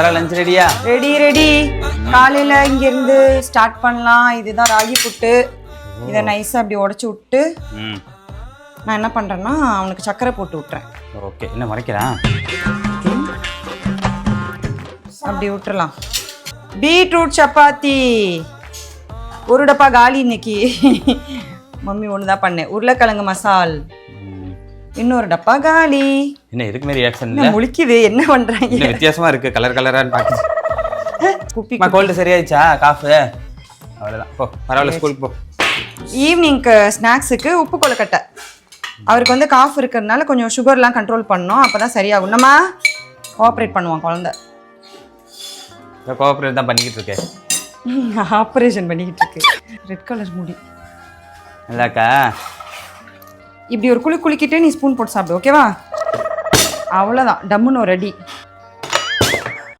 தர லஞ்ச் ரெடியா ready ready காலையில இங்க இருந்து ஸ்டார்ட் பண்ணலாம். இதுதான் ராகி புட்டு. இதை நைஸா அப்படி உடைச்சு விட்டு நான் என்ன பண்றேன்னா அவனுக்கு சக்கரை போட்டு விட்டுறேன். ஓகே. என்ன மறைக்கிறேன் அப்படி விட்டுறலாம். பீட்ரூட் சப்பாத்தி. ஒரு டப்பா காலி இன்னைக்கு. மம்மி ஒன்று தான் பண்ணேன் உருளைக்கிழங்கு மசால். இன்னொரு டப்பா காலி. என்ன எதுக்கு மாதிரி ரியாக்ஷன் இல்லை? முழிக்குது? என்ன பண்றாங்க? என்ன வித்தியாசமா இருக்கு? கலர் கலரான்னு பார்க்குது குப்பி கோல்டு சரியாயிடுச்சா? காஃபு அவ்வளோதான் போ பரவாயில்ல ஸ்கூலுக்கு போ. ஈவினிங்க்கு ஸ்நாக்ஸுக்கு உப்பு கொழுக்கட்டை. அவருக்கு வந்து காஃப் இருக்கிறதுனால கொஞ்சம் சுகர்லாம் கண்ட்ரோல் பண்ணோம் அப்போ தான் சரியாகும். நம்ம கோஆப்ரேட் பண்ணுவான் குழந்த. கோஆப்ரேட் தான் பண்ணிக்கிட்டு இருக்கேன் ஆப்ரேஷன் பண்ணிக்கிட்டு இருக்கு. ரெட் கலர் முடி. நல்லாக்கா? இப்படி ஒரு குளி குளிக்கிட்டே நீ ஸ்பூன் போட்டு சாப்பிடு ஓகேவா அவ்வளோதான் டம்முன்னு ஒரு அடி.